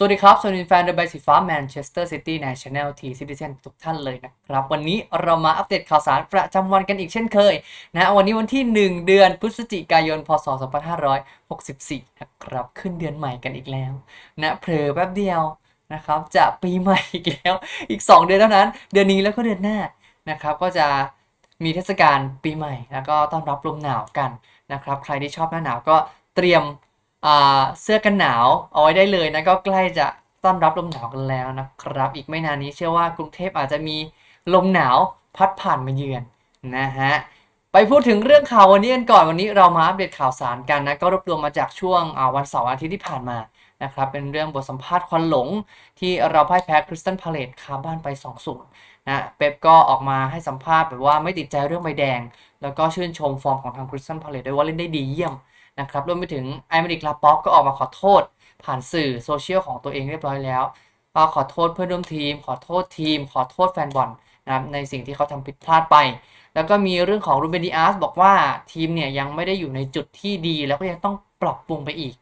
สวัสดีครับสวัสดีแฟนเดอะไบสีฟ้าแมนเชสเตอร์ซิตี้ในช anel ทีซิติเซนทุกท่านเลยนะครับ วันนี้เรามาอัปเดตข่าวสารประจำวันกันอีกเช่นเคยนะวันนี้วันที่ 1 เดือนพฤศจิกายน พศ 2564 นะครับ ขึ้นเดือนใหม่กันอีกแล้วนะเผลอแป๊บเดียวนะครับจะปีใหม่อีกแล้วอีก 2 เดือนเท่านั้น เดือนนี้แล้วก็เดือนหน้านะครับก็จะมีเทศกาลปีใหม่ แล้วก็ต้อนรับลมหนาวกันนะครับใครที่ชอบหน้าหนาวก็เตรียม เสื้อกันหนาวเอาไว้ได้เลยนะก็ใกล้จะต้อนรับลมหนาวกันแล้วนะครับ อีกไม่นานนี้เชื่อว่ากรุงเทพอาจจะมีลมหนาวพัดผ่านมาเยือนนะฮะไปพูดถึงเรื่องข่าววันนี้กันก่อนวันนี้เรามาอัปเดตข่าวสารกันนะก็รวบรวมมาจากช่วงวันเสาร์อาทิตย์ที่ผ่านมานะครับเป็นเรื่องบทสัมภาษณ์ควันหลง ที่เราพ่ายแพ้คริสตันพาเลตคาบ้านไป2-0นะเป๊ปก็ออกมาให้สัมภาษณ์แบบว่าไม่ติดใจเรื่องใบแดง แล้วก็ชื่นชมฟอร์มของทางคริสตันพาเลตด้วยว่าเล่นได้ดีเยี่ยม นะครับรวมไปถึงไอเมริกลาป๊อกก็ออกมาขอโทษ ผ่านสื่อโซเชียลของตัวเองเรียบร้อยแล้วก็ขอโทษเพื่อนร่วมทีม ขอโทษทีม ขอโทษแฟนบอลนะครับในสิ่งที่เขาทำผิดพลาดไป แล้วก็มีเรื่องของรูเบนดิอาสบอกว่าทีมเนี่ยยังไม่ได้อยู่ในจุดที่ดี แล้วก็ยังต้องปรับปรุงไปอีก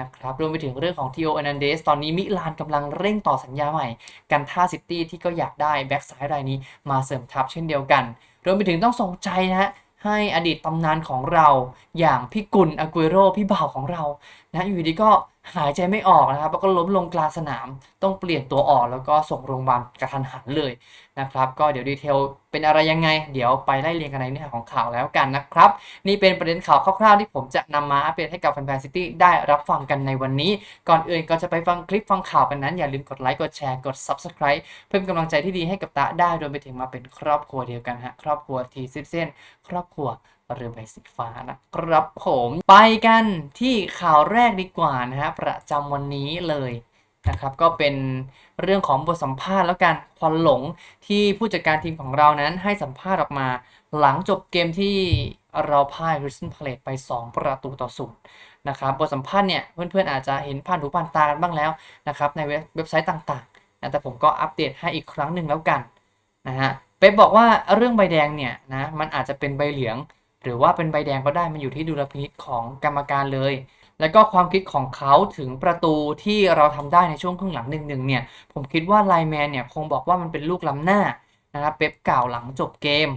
นะครับรวมไปถึงเรื่องของทีโอเอนันเดสตอนนี้มิลานกำลังเร่งต่อสัญญาใหม่ กันท่าซิตี้ที่ก็อยากได้แบ็กซ้ายรายนี้มาเสริมทัพเช่นเดียวกัน รวมไปถึงต้องส่งใจนะฮะ ให้อดีตตำนานของเราอย่างพี่กุลอากุโรพี่บ่าวของเรานะอยู่ดีก็ หายใจไม่ออกนะครับ แล้วก็ล้มลงกลางสนาม ต้องเปลี่ยนตัวออกแล้วก็ส่งโรงพยาบาลกระทันหันเลยนะครับ ก็เดี๋ยวดีเทลเป็นอะไรยังไง เดี๋ยวไปไล่เรียงกันในเนื้อหาของข่าวแล้วกันนะครับ นี่เป็นประเด็นข่าวคร่าวๆที่ผมจะนำมาอัปเดตให้กับแฟนๆซิตี้ได้รับฟังกันในวันนี้ ก่อนอื่นก็จะไปฟังคลิปฟังข่าวกันนั้น อย่าลืมกดไลค์กดแชร์กด Subscribe เพื่อเป็นกำลังใจที่ดีให้กับตาได้รวมไปถึงมาเป็นครอบครัวเดียวกันฮะครอบครัวทีซิเซนครอบครัว เรือใบสีฟ้านะครับผมไปกันที่ข่าวแรกดีกว่านะฮะประจำวันนี้เลยนะครับก็เป็นเรื่องของบทสัมภาษณ์แล้วกันควันหลงที่ผู้จัดการทีมของเรานั้นให้สัมภาษณ์ออกมาหลังจบเกมที่เราพ่ายคริสตันพาเลตไป 2 ประตูต่อศูนย์นะครับบทสัมภาษณ์เนี่ยเพื่อนๆอาจจะเห็นผ่านหูผ่านตากันบ้างแล้วนะครับในเว็บไซต์ต่างๆนะแต่ผมก็อัปเดตให้อีกครั้งหนึ่งแล้วกันนะฮะเป๊ปบอกว่าเรื่องใบแดงเนี่ยนะมันอาจจะเป็นใบเหลือง หรือว่าเป็นใบแดงก็ได้มันอยู่ที่ดุลพินิจของกรรมการเลย แล้วก็ความคิดของเขาถึงประตูที่เราทำได้ในช่วงครึ่งหลังหนึ่งหนึ่งเนี่ย ผมคิดว่าไลแมนเนี่ยคงบอกว่ามันเป็นลูกล้ำหน้านะครับเป๊ปกล่าวหลังจบเกม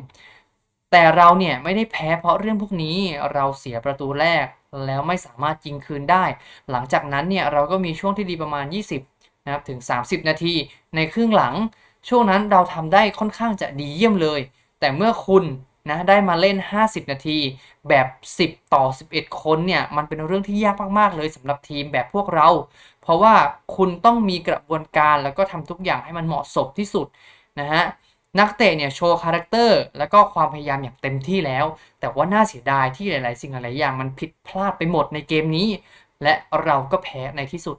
แต่เราเนี่ยไม่ได้แพ้เพราะเรื่องพวกนี้เราเสียประตูแรกแล้วไม่สามารถยิงคืนได้ หลังจากนั้นเนี่ยเราก็มีช่วงที่ดีประมาณ 20นะครับถึง 30 นาทีในครึ่งหลัง ช่วงนั้นเราทำได้ค่อนข้างจะดีเยี่ยมเลย แต่เมื่อคุณ นะได้มาเล่น 50 นาทีแบบ 10 ต่อ 11 คนเนี่ยมันเป็นเรื่องที่ยากมากๆเลยสำหรับทีมแบบพวกเรา เพราะว่าคุณต้องมีกระบวนการแล้วก็ทำทุกอย่างให้มันเหมาะสมที่สุดนะฮะนักเตะเนี่ยโชว์คาแรคเตอร์แล้วก็ความพยายามอย่างเต็มที่แล้ว แต่ว่าน่าเสียดายที่หลายๆ สิ่งหลายๆอย่างมันผิดพลาดไปหมดในเกมนี้ และเราก็แพ้ในที่สุด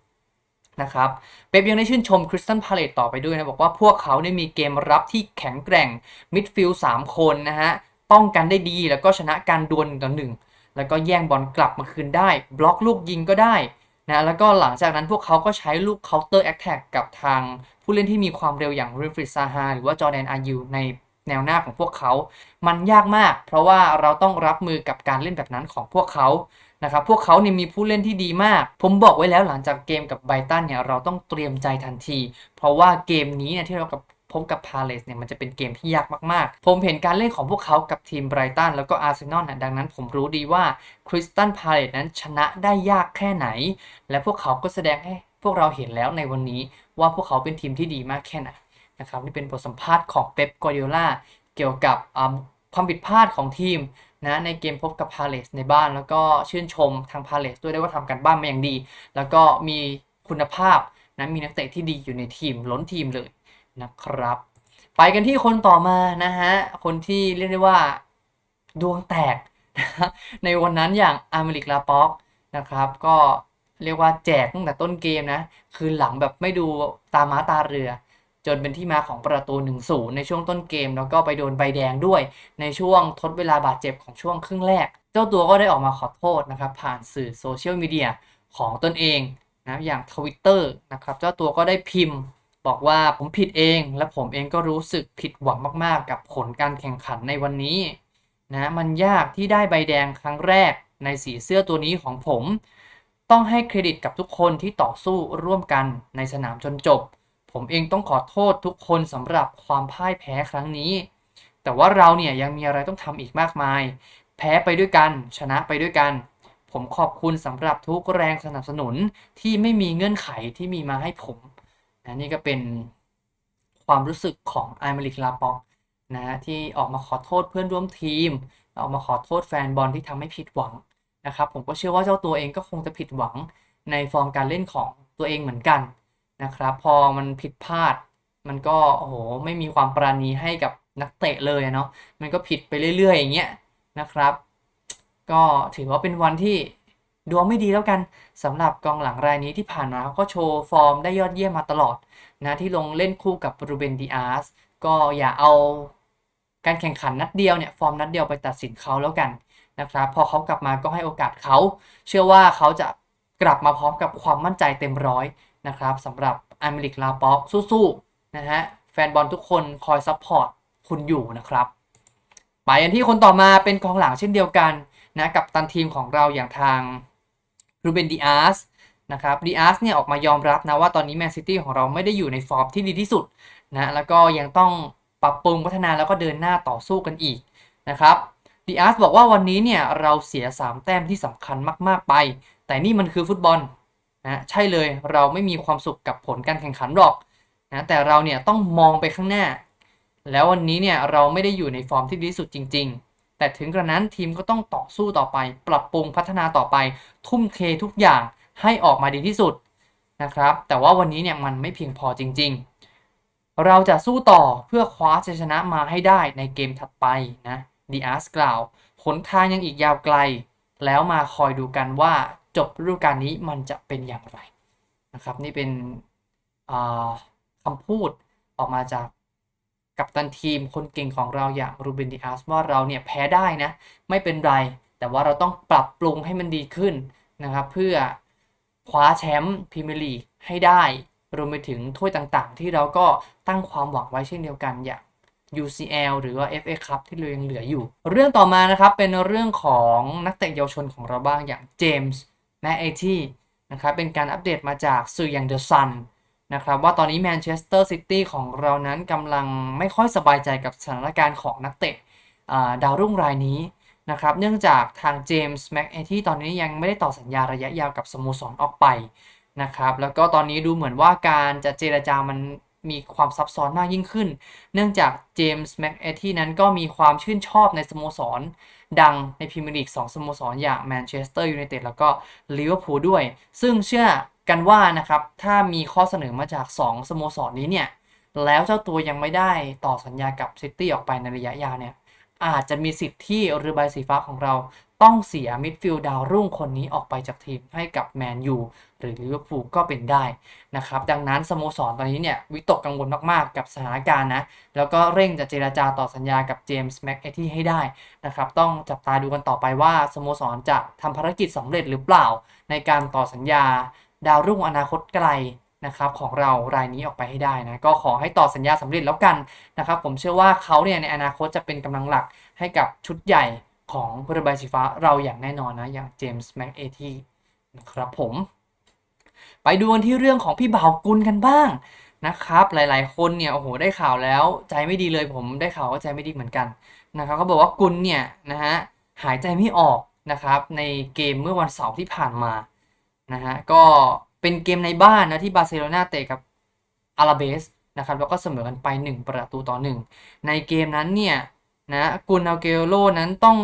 นะครับเป๊ปยังได้ชื่นชมคริสตันพาเลตต่อไปด้วยนะ บอกว่าพวกเขาได้มีเกมรับที่แข็งแกร่งมิดฟิลด์3คนนะฮะ ป้องกันได้ดี แล้วก็ชนะการดวลต่อหนึ่งแล้วก็แย่งบอลกลับมาคืนได้ บล็อกลูกยิงก็ได้นะแล้วก็หลังจากนั้นพวกเขาก็ใช้ลูก counter attack กับทางผู้เล่นที่มีความเร็วอย่างริฟริซาฮาหรือว่าจอแดนอายูในแนวหน้าของพวกเขา มันยากมาก เพราะว่าเราต้องรับมือกับการเล่นแบบนั้นของพวกเขานะครับ พวกเขาเนี่ยมีผู้เล่นที่ดีมาก ผมบอกไว้แล้วหลังจากเกมกับไบตันเนี่ยเราต้องเตรียมใจทันที เพราะว่าเกมนี้เนี่ยที่เรากับ พบกับพาเลสเนี่ยมันจะเป็นเกมที่ยากมากๆ ผมเห็นการเล่นของพวกเขากับทีมไบรตันแล้วก็อาร์เซนอลนะดังนั้นผมรู้ดีว่าคริสตันพาเลสนั้นชนะได้ยากแค่ไหน และพวกเขาก็แสดงให้พวกเราเห็นแล้วในวันนี้ว่าพวกเขาเป็นทีมที่ดีมากแค่ไหนนะครับนี่เป็นบทสัมภาษณ์ของเป๊ปกอร์ดิโอลาเกี่ยวกับความผิดพลาดของทีมนะในเกมพบกับพาเลสในบ้านแล้วก็ชื่นชมทางพาเลสด้วยได้ว่าทำกันบ้านมาอย่างดี แล้วก็มีคุณภาพนะมีนักเตะที่ดีอยู่ในทีมล้นทีมเลย นะครับ ไปกันที่คนต่อมานะฮะ คนที่เรียกได้ว่าดวงแตกนะในวันนั้นอย่างอาร์เมริกลาป็อกนะครับ ก็เรียกว่าแจกตั้งแต่ต้นเกมนะ คืนหลังแบบไม่ดูตาม้าตาเรือ จนเป็นที่มาของประตู 1-0 ในช่วงต้นเกม แล้วก็ไปโดนใบแดงด้วย ในช่วงทดเวลาบาดเจ็บของช่วงครึ่งแรก เจ้าตัวก็ได้ออกมาขอโทษนะครับ ผ่านสื่อโซเชียลมีเดียของตนเองนะอย่างทวิตเตอร์นะครับ เจ้าตัวก็ได้พิมพ์ บอกว่าผมผิดเองและผมเองก็รู้สึกผิดหวังมากๆ กับผลการแข่งขันในวันนี้นะมันยากที่ได้ใบแดงครั้งแรกในสีเสื้อตัวนี้ของผม ต้องให้เครดิตกับทุกคนที่ต่อสู้ร่วมกันในสนามจนจบ ผมเองต้องขอโทษทุกคนสำหรับความพ่ายแพ้ครั้งนี้ แต่ว่าเราเนี่ยยังมีอะไรต้องทำอีกมากมาย แพ้ไปด้วยกันชนะไปด้วยกัน ผมขอบคุณสำหรับทุกแรงสนับสนุนที่ไม่มีเงื่อนไขที่มีมาให้ผม นะนี่ก็เป็นความรู้สึกของไอมาริกลาปอกนะที่ออกมาขอโทษเพื่อนร่วมทีม ออกมาขอโทษแฟนบอลที่ทำให้ผิดหวังนะครับผมก็เชื่อว่าเจ้าตัวเองก็คงจะผิดหวังในฟอร์มการเล่นของตัวเองเหมือนกันนะครับพอมันผิดพลาด มันก็โอ้โหไม่มีความปราณีให้กับนักเตะเลยเนาะมันก็ผิดไปเรื่อยๆอย่างเงี้ยนะครับ ก็ถือว่าเป็นวันที่ ดวงไม่ดีแล้วกันสำหรับกองหลังรายนี้ที่ผ่านมาเขาก็โชว์ฟอร์มได้ยอดเยี่ยมมาตลอดนะที่ลงเล่นคู่กับรูเบนดิอาสก็อย่าเอาการแข่งขันนัดเดียวเนี่ยฟอร์มนัดเดียวไปตัดสินเขาแล้วกันนะครับพอเขากลับมาก็ให้โอกาสเขาเชื่อว่าเขาจะกลับมาพร้อมกับความมั่นใจเต็มร้อยนะครับสำหรับอเมริกลาป็อกสู้ๆนะฮะแฟนบอลทุกคนคอยซัพพอร์ตคุณอยู่นะครับไปกันที่คนต่อมาเป็นกองหลังเช่นเดียวกันนะกับตันทีมของเราอย่างทาง รูเบนดิอาสนะครับดิอาสเนี่ยออกมายอมรับนะว่าตอนนี้แมนซิตี้ของเราไม่ได้อยู่ในฟอร์มที่ดีที่สุดนะแล้วก็ยังต้องปรับปรุงพัฒนาแล้วก็เดินหน้าต่อสู้กันอีกนะครับดิอาสบอกว่าวันนี้เนี่ยเราเสีย 3 แต้มที่สำคัญมาก ๆไป แต่นี่มันคือฟุตบอลนะใช่เลยเราไม่มีความสุขกับผลการแข่งขันหรอกนะแต่เราเนี่ยต้องมองไปข้างหน้า แล้ววันนี้เนี่ยเราไม่ได้อยู่ในฟอร์มที่ดีที่สุดจริง ๆ แต่ถึงกระนั้นทีมก็ต้องต่อสู้ต่อไป ปรับปรุงพัฒนาต่อไป ทุ่มเททุกอย่างให้ออกมาดีที่สุดนะครับ แต่ว่าวันนี้เนี่ยมันไม่เพียงพอจริง ๆ เราจะสู้ต่อเพื่อคว้าชัยชนะมาให้ได้ในเกมถัดไปนะดีอาร์สกล่าวหนทางยังอีกยาวไกล แล้วมาคอยดูกันว่าจบฤดูกาลนี้มันจะเป็นอย่างไรนะครับ นี่เป็นคำพูดออกมาจาก กับตันทีมคนเก่งของเราอย่างรูเบนดิอาสว่าเราเนี่ยแพ้ได้นะ ไม่เป็นไร แต่ว่าเราต้องปรับปรุงให้มันดีขึ้นนะครับ เพื่อคว้าแชมป์พรีเมียร์ลีกให้ได้ รวมไปถึงถ้วยต่างๆ ที่เราก็ตั้งความหวังไว้เช่นเดียวกันอย่าง UCL หรือว่า FA Cup ที่เรายังเหลืออยู่ เรื่องต่อมานะครับเป็นเรื่องของนักเตะเยาวชนของเราบ้างอย่างเจมส์แม c เอที่นะครับเป็นการอัปเดตมาจากสื่ออย่าง The Sun นะครับว่าตอนนี้แมนเชสเตอร์ซิตี้ของเรานั้นกำลังไม่ค่อยสบายใจกับสถานการณ์ของนักเตะดาวรุ่งรายนี้นะครับเนื่องจากทางเจมส์แม็กเอที่ตอนนี้ยังไม่ได้ต่อสัญญาระยะยาวกับสโมสรออกไปนะครับแล้วก็ตอนนี้ดูเหมือนว่าการจะเจรจามันมีความซับซ้อนมากยิ่งขึ้น เนื่องจากเจมส์แม็กเอที่นั้นก็มีความชื่นชอบในสโมสร ดังในพรีเมียร์ลีก2สโมสร อย่างแมนเชสเตอร์ยูไนเต็ดแล้วก็ลิเวอร์พูลด้วย ซึ่งเชื่อ กันว่านะครับถ้ามีข้อเสนอมาจาก 2 สโมสรนนี้เนี่ยแล้วเจ้าตัวยังไม่ได้ต่อสัญญากับซิตี้ออกไปในระยะยาวเนี่ยอาจจะมีสิทธิ์ที่เรือใบสีฟ้าของเราต้องเสียมิดฟิลด์ดาวรุ่งคนนี้ออกไปจากทีมให้กับแมนยูหรือลิเวอร์พูลก็เป็นได้นะครับ ดังนั้นสโมสรตอนนี้เนี่ยวิตกกังวลมากๆกับสถานการณ์นะ แล้วก็เร่งจะเจราจาต่อสัญญากับเจมส์แม็กเอที่ให้ได้นะครับ ต้องจับตาดูกันต่อไปว่าสโมสรจะทำภารกิจสำเร็จหรือเปล่าในการต่อสัญญา ดาวรุ่งอนาคตไกลนะครับของเรารายนี้ออกไปให้ได้นะก็ขอให้ต่อสัญญาสำเร็จแล้วกันนะครับผมเชื่อว่าเขาเนี่ยในอนาคตจะเป็นกำลังหลักให้กับชุดใหญ่ของเรือใบสีฟ้าเราอย่างแน่นอนนะอย่างเจมส์แม็กเอทีนะครับผม ไปดูกันที่เรื่องของพี่บ่าวกุลกันบ้างนะครับหลายๆ คนเนี่ยโอ้โหได้ข่าวแล้วใจไม่ดีเลยผมได้ข่าวว่าใจไม่ดีเหมือนกันนะครับเขาบอกว่ากุลเนี่ยนะฮะหายใจไม่ออกนะครับในเกมเมื่อวันเสาร์ที่ผ่านมา นะฮะก็เป็นเกมในบ้านนะที่บาร์เซโลนาเตะกับอาราเบสนะครับแล้วก็เสมอกันไป 1 ประตูต่อ 1 ในเกมนั้นเนี่ยนะกุนอาเกโลนั้นต้อง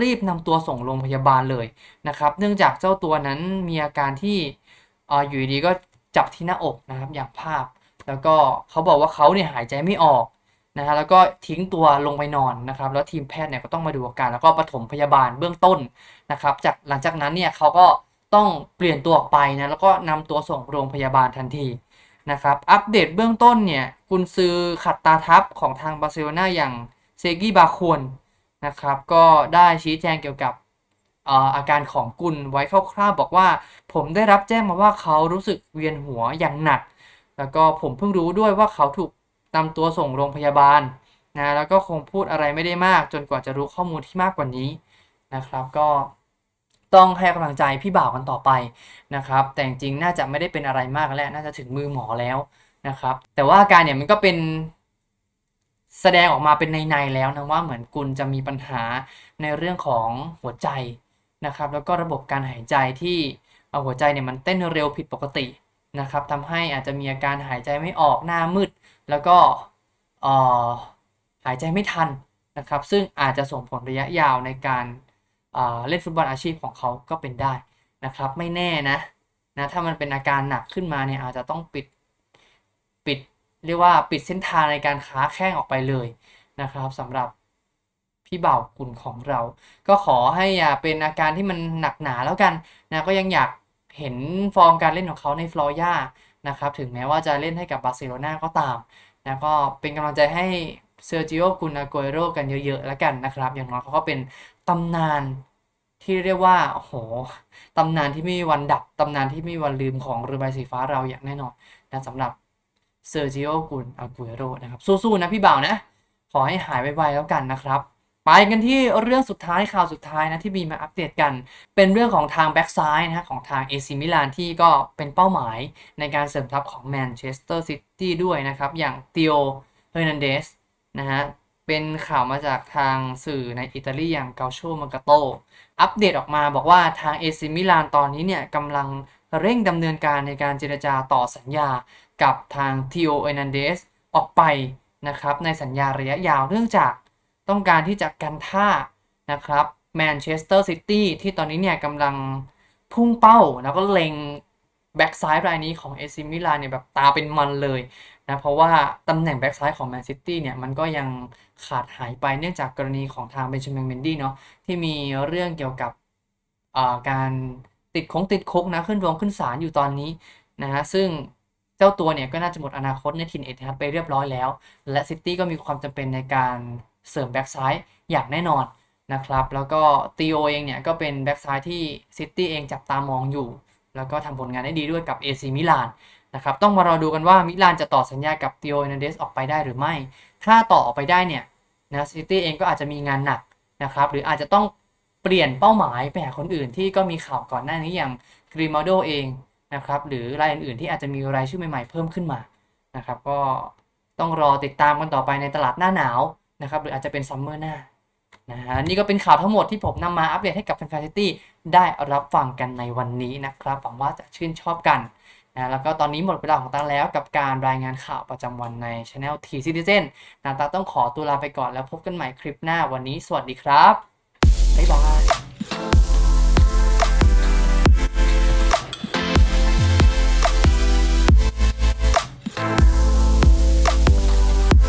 รีบนำตัวส่งโรงพยาบาลเลยนะครับ เนื่องจากเจ้าตัวนั้นมีอาการที่ออยู่ดีก็จับที่หน้าอกนะครับอย่างภาพ แล้วก็เขาบอกว่าเขาเนี่ยหายใจไม่ออกนะฮะแล้วก็ทิ้งตัวลงไปนอนนะครับ แล้วทีมแพทย์เนี่ยก็ต้องมาดูอาการแล้วก็ปฐมพยาบาลเบื้องต้นนะครับ จากหลังจากนั้นเนี่ยเขาก็ ต้องเปลี่ยนตัวออกไปนะแล้วก็นำตัวส่งโรงพยาบาลทันทีนะครับอัปเดตเบื้องต้นเนี่ยกุนซือขัดตาทับของทางบาร์เซโลนาอย่างเซกิบาควรนะครับก็ได้ชี้แจงเกี่ยวกับอาการของกุลไว้คร่าวๆบอกว่า ผมได้รับแจ้งมาว่าเขารู้สึกเวียนหัวอย่างหนัก แล้วก็ผมเพิ่งรู้ด้วยว่าเขาถูกนำตัวส่งโรงพยาบาลนะแล้วก็คงพูดอะไรไม่ได้มาก จนกว่าจะรู้ข้อมูลที่มากกว่านี้นะครับ ก็ ต้องให้กำลังใจพี่บ่าวกันต่อไปนะครับ แต่จริงๆน่าจะไม่ได้เป็นอะไรมากแล้วน่าจะถึงมือหมอแล้วนะครับ แต่ว่าอาการเนี่ยมันก็เป็นแสดงออกมาเป็นในๆแล้วนะว่าเหมือนกุลจะมีปัญหาในเรื่องของหัวใจนะครับ แล้วก็ระบบการหายใจที่เอ่อหัวใจเนี่ยมันเต้นเร็วผิดปกตินะครับทำให้อาจจะมีอาการหายใจไม่ออกหน้ามืด แล้วก็อ่อหายใจไม่ทันนะครับ ซึ่งอาจจะส่งผลระยะยาวในการ เล่นฟุตบอลอาชีพของเขาก็เป็นได้นะครับ ไม่แน่นะนะถ้ามันเป็นอาการหนักขึ้นมาเนี่ยอาจจะต้องปิดปิดเรียกว่าปิดเส้นทางในการค้าแข้งออกไปเลยนะครับสำหรับพี่เบ่าวกุลของเรา ก็ขอให้อย่าเป็นอาการที่มันหนักหนาแล้วกันนะก็ยังอยากเห็นฟอร์มการเล่นของเขาในฟลอร์ย่านะครับถึงแม้ว่าจะเล่นให้กับบาร์เซโลนาก็ตามนะก็เป็นกำลังใจให้ เซอร์จิโอกุนอาโกเอโรกันเยอะๆแล้วกันนะครับ อย่างน้อยเขาก็เป็นตำนานที่เรียกว่าโอ้โหตำนานที่ไม่มีวันดับตำนานที่ไม่มีวันลืมของเรือใบสีฟ้าเราอย่างแน่นอนนะสำหรับเซอร์จิโอกุนอากเอโรนะครับสู้ๆนะพี่บ่าวนะ ขอให้หายไวๆแล้วกันนะครับ ไปกันที่เรื่องสุดท้ายข่าวสุดท้ายนะที่มีมาอัปเดตกัน เป็นเรื่องของทางแบ็กซ้ายนะฮะของทางเอซิมิลานที่ก็เป็นเป้าหมายในการเสริมทัพของแมนเชสเตอร์ซิตี้ด้วยนะครับ อย่างติโอเฮอร์นันเดส นะฮะ เป็นข่าวมาจากทางสื่อในอิตาลีอย่างเกาโชมากาโต อัปเดตออกมาบอกว่าทางเอซิมิลานตอนนี้เนี่ยกำลังเร่งดำเนินการในการเจรจาต่อสัญญากับทางทิโอเอนันเดสออกไปนะครับในสัญญาระยะยาวเนื่องจากต้องการที่จะกันท่านะครับแมนเชสเตอร์ซิตี้ที่ตอนนี้เนี่ยกำลังพุ่งเป้าแล้วก็เล็งแบ็กซ้ายรายนี้ของเอซิมิลานเนี่ยแบบตาเป็นมันเลย นะเพราะว่าตำแหน่งแบ็กซ้ายของแมนซิตี้เนี่ยมันก็ยังขาดหายไปเนื่องจากกรณีของทางเบนจามินเมนดี้เนาะที่มีเรื่องเกี่ยวกับอ่าการติดคงติดคุกนะขึ้นโรงขึ้นศาลอยู่ตอนนี้นะฮะซึ่งเจ้าตัวเนี่ยก็น่าจะหมดอนาคตในทีมเอทิฮัดไปเรียบร้อยแล้ว และซิตี้ก็มีความจำเป็นในการเสริมแบ็กซ้ายอย่างแน่นอนนะครับ แล้วก็ตีโอเองเนี่ยก็เป็นแบ็กซ้ายที่ซิตี้เองจับตามองอยู่ แล้วก็ทำผลงานได้ดีด้วยกับ AC มิลาน นะครับต้องมารอดูกันว่ามิลานจะต่อสัญญากับติโอเอนเดสออกไปได้หรือไม่ ถ้าต่อออกไปได้เนี่ยนะซิตี้เองก็อาจจะมีงานหนักนะครับหรืออาจจะต้องเปลี่ยนเป้าหมายไปหาคนอื่นที่ก็มีข่าวก่อนหน้านี้อย่างกริมาโดเองนะครับหรือรายอื่นๆที่อาจจะมีรายชื่อใหม่ๆเพิ่มขึ้นมานะครับก็ต้องรอติดตามกันต่อไปในตลาดหน้าหนาวนะครับหรืออาจจะเป็นซัมเมอร์หน้านะฮะนี่ก็เป็นข่าวทั้งหมดที่ผมนำมาอัปเดตให้กับแฟนๆซิตี้ได้รับฟังกันในวันนี้นะครับหวังว่าจะชื่นชอบกัน นะแล้วก็ตอนนี้หมดเวลาของตาแล้วกับการรายงานข่าวประจำวันใน Channel T Citizen นะตาต้องขอตัวลาไปก่อนแล้วพบกันใหม่คลิปหน้าวันนี้สวัสดีครับบ๊ายบาย